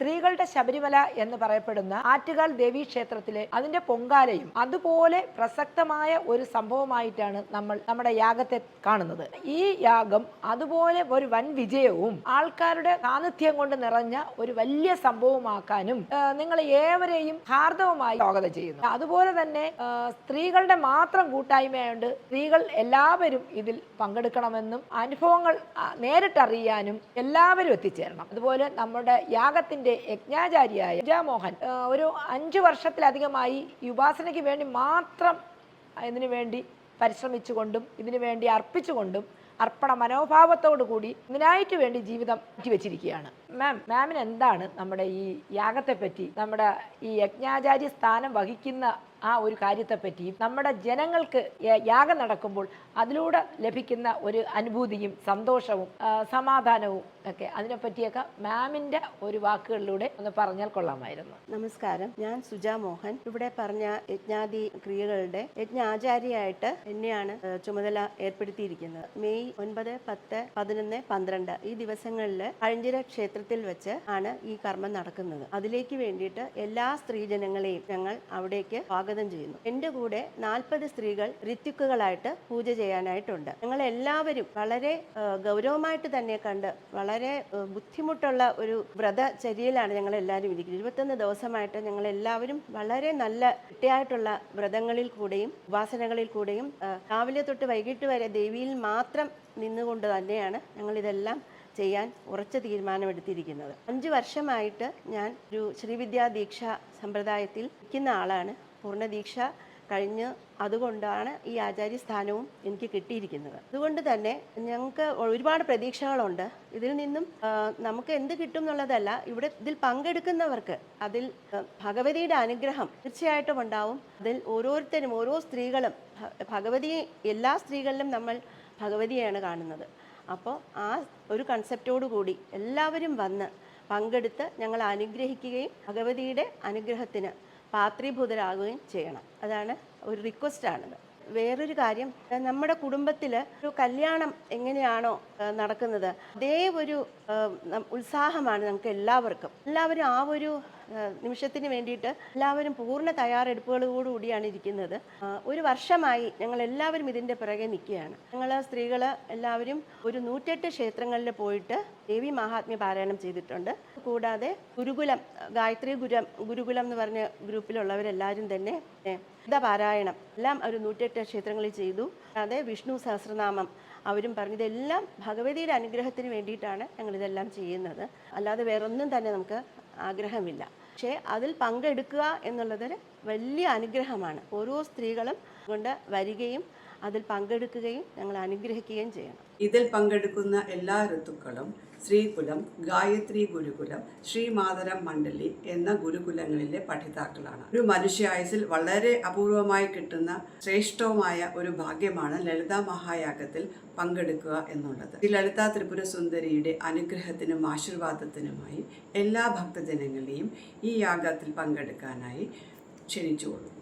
സ്ത്രീകളുടെ ശബരിമല എന്ന് പറയപ്പെടുന്ന ആറ്റുകാൽ ദേവീ ക്ഷേത്രത്തിലെ അതിന്റെ പൊങ്കാലയും അതുപോലെ പ്രസക്തമായ ഒരു സംഭവമായിട്ടാണ് നമ്മൾ നമ്മുടെ യാഗത്തെ കാണുന്നത്. ഈ യാഗം അതുപോലെ ഒരു വൻ വിജയവും ആൾക്കാരുടെ സാന്നിധ്യം കൊണ്ട് നിറഞ്ഞ ഒരു വലിയ സംഭവമാക്കാനും നിങ്ങൾ ഏവരെയും ഹാർദവമായി സ്വാഗതം ചെയ്യുന്നു. അതുപോലെ തന്നെ സ്ത്രീകളുടെ മാത്രം കൂട്ടായ്മയുണ്ട് സ്ത്രീകൾ എല്ലാവരും ഇതിൽ പങ്കെടുക്കണമെന്നും അനുഭവങ്ങൾ നേരിട്ടറിയാനും എല്ലാവരും എത്തിച്ചേരണം. അതുപോലെ നമ്മുടെ യാഗത്തിന്റെ യജ്ഞാചാരിയായ മോഹൻ ഒരു അഞ്ച് വർഷത്തിലധികമായി യുവാസനയ്ക്ക് വേണ്ടി മാത്രം ഇതിനു വേണ്ടി പരിശ്രമിച്ചുകൊണ്ടും ഇതിനു വേണ്ടി അർപ്പിച്ചുകൊണ്ടും അർപ്പണ മനോഭാവത്തോടു കൂടി ഇതിനായിട്ട് വേണ്ടി ജീവിതം വെച്ചിരിക്കുകയാണ് മാം മാമിന് എന്താണ് നമ്മുടെ ഈ യാഗത്തെ പറ്റി നമ്മുടെ ഈ യജ്ഞാചാര്യ സ്ഥാനം വഹിക്കുന്ന ആ ഒരു കാര്യത്തെപ്പറ്റിയും നമ്മുടെ ജനങ്ങൾക്ക് യാഗം നടക്കുമ്പോൾ അതിലൂടെ ലഭിക്കുന്ന ഒരു അനുഭൂതിയും സന്തോഷവും സമാധാനവും ഒക്കെ അതിനെപ്പറ്റിയൊക്കെ മാമിന്റെ ഒരു വാക്കുകളിലൂടെ ഒന്ന് പറഞ്ഞാൽ കൊള്ളാമായിരുന്നു. നമസ്കാരം. ഞാൻ സുജാ മോഹൻ. ഇവിടെ പറഞ്ഞ യജ്ഞാദി ക്രിയകളുടെ യജ്ഞാചാര്യയായിട്ട് എന്നെയാണ് ചുമതല ഏർപ്പെടുത്തിയിരിക്കുന്നത്. മെയ് ഒൻപത് പത്ത് പതിനൊന്ന് പന്ത്രണ്ട് ഈ ദിവസങ്ങളിൽ അഴിഞ്ചിര ക്ഷേത്രത്തിൽ വെച്ച് ആണ് ഈ കർമ്മം നടക്കുന്നത്. അതിലേക്ക് വേണ്ടിയിട്ട് എല്ലാ സ്ത്രീജനങ്ങളെയും ഞങ്ങൾ അവിടേക്ക് സ്വാഗതം ചെയ്യുന്നു. എന്റെ കൂടെ നാൽപ്പത് സ്ത്രീകൾ ഋത്വിക്കുകളായിട്ട് പൂജ ചെയ്യാനായിട്ടുണ്ട്. ഞങ്ങൾ എല്ലാവരും വളരെ ഗൗരവമായിട്ട് തന്നെ കണ്ട് വളരെ ബുദ്ധിമുട്ടുള്ള ഒരു വ്രതചര്യയിലാണ് ഞങ്ങൾ എല്ലാവരും ഇരിക്കുന്നത്. ഇരുപത്തൊന്ന് ദിവസമായിട്ട് ഞങ്ങൾ എല്ലാവരും വളരെ നല്ല ചിട്ടയായിട്ടുള്ള വ്രതങ്ങളിൽ കൂടെയും ഉപാസനകളിൽ കൂടെയും രാവിലെ തൊട്ട് വൈകിട്ട് വരെ ദേവിയിൽ മാത്രം നിന്നുകൊണ്ട് തന്നെയാണ് ഞങ്ങൾ ഇതെല്ലാം ചെയ്യാൻ ഉറച്ച തീരുമാനമെടുത്തിരിക്കുന്നത്. അഞ്ച് വർഷമായിട്ട് ഞാൻ ഒരു ശ്രീവിദ്യാ ദീക്ഷ സമ്പ്രദായത്തിൽ നിൽക്കുന്ന ആളാണ്. പൂർണദീക്ഷ കഴിഞ്ഞ് അതുകൊണ്ടാണ് ഈ ആചാര്യ സ്ഥാനവും എനിക്ക് കിട്ടിയിരിക്കുന്നത്. അതുകൊണ്ട് തന്നെ ഞങ്ങൾക്ക് ഒരുപാട് പ്രതീക്ഷകളുണ്ട്. ഇതിൽ നിന്നും നമുക്ക് എന്ത് കിട്ടും എന്നുള്ളതല്ല ഇവിടെ ഇതിൽ പങ്കെടുക്കുന്നവർക്ക് അതിൽ ഭഗവതിയുടെ അനുഗ്രഹം തീർച്ചയായിട്ടും ഉണ്ടാവും. അതിൽ ഓരോരുത്തരും ഓരോ സ്ത്രീകളും ഭഗവതി എല്ലാ സ്ത്രീകളിലും നമ്മൾ ഭഗവതിയാണ് കാണുന്നത്. അപ്പോൾ ആ ഒരു കൺസെപ്റ്റോടു കൂടി എല്ലാവരും വന്ന് പങ്കെടുത്ത് ഞങ്ങൾ അനുഗ്രഹിക്കുകയും ഭഗവതിയുടെ അനുഗ്രഹത്തിന് പാത്രീഭൂതരാകുകയും ചെയ്യണം. അതാണ് ഒരു റിക്വസ്റ്റാണിത് വേറൊരു കാര്യം നമ്മുടെ കുടുംബത്തിൽ ഒരു കല്യാണം എങ്ങനെയാണോ നടക്കുന്നത് അതേ ഒരു ഉത്സാഹമാണ് നമുക്ക് എല്ലാവർക്കും. എല്ലാവരും ആ ഒരു നിമിഷത്തിന് വേണ്ടിയിട്ട് എല്ലാവരും പൂർണ തയ്യാറെടുപ്പുകളോടുകൂടിയാണ് ഇരിക്കുന്നത്. ഒരു വർഷമായി ഞങ്ങൾ എല്ലാവരും ഇതിന്റെ പിറകെ നിൽക്കുകയാണ്. ഞങ്ങൾ സ്ത്രീകൾ എല്ലാവരും ഒരു നൂറ്റെട്ട് ക്ഷേത്രങ്ങളിൽ പോയിട്ട് ദേവി മഹാത്മ്യ പാരായണം ചെയ്തിട്ടുണ്ട്. കൂടാതെ ഗുരുകുലം ഗായത്രി ഗുരം ഗുരുകുലം എന്ന് പറഞ്ഞ ഗ്രൂപ്പിലുള്ളവരെല്ലാവരും തന്നെ പാരായണം എല്ലാം ഒരു നൂറ്റെട്ട് ക്ഷേത്രങ്ങളിൽ ചെയ്തു. കൂടാതെ വിഷ്ണു സഹസ്രനാമം അവരും പറഞ്ഞു. ഇതെല്ലാം ഭഗവതിയുടെ അനുഗ്രഹത്തിന് വേണ്ടിയിട്ടാണ് ഞങ്ങളിതെല്ലാം ചെയ്യുന്നത്. അല്ലാതെ വേറൊന്നും തന്നെ നമുക്ക് ആഗ്രഹമില്ല. പക്ഷേ അതിൽ പങ്കെടുക്കുക എന്നുള്ളതൊരു വലിയ അനുഗ്രഹമാണ്. ഓരോ സ്ത്രീകളും കൊണ്ട് വരികയും അതിൽ പങ്കെടുക്കുകയും ഞങ്ങൾ അനുഗ്രഹിക്കുകയും ചെയ്യണം. ഇതിൽ പങ്കെടുക്കുന്ന എല്ലാ ഋതുക്കളും ശ്രീകുലം ഗായത്രി ഗുരുകുലം ശ്രീമാതരം മണ്ഡലി എന്ന ഗുരുകുലങ്ങളിലെ പഠിതാക്കളാണ്. ഒരു മനുഷ്യായുസിൽ വളരെ അപൂർവമായി കിട്ടുന്ന ശ്രേഷ്ഠവുമായ ഒരു ഭാഗ്യമാണ് ലളിതാ മഹായാഗത്തിൽ പങ്കെടുക്കുക എന്നുള്ളത്. ഈ ലളിതാ ത്രിപുര സുന്ദരിയുടെ അനുഗ്രഹത്തിനും ആശീർവാദത്തിനുമായി എല്ലാ ഭക്തജനങ്ങളെയും ഈ യാഗത്തിൽ പങ്കെടുക്കാനായി ക്ഷണിച്ചുകൊള്ളുന്നു.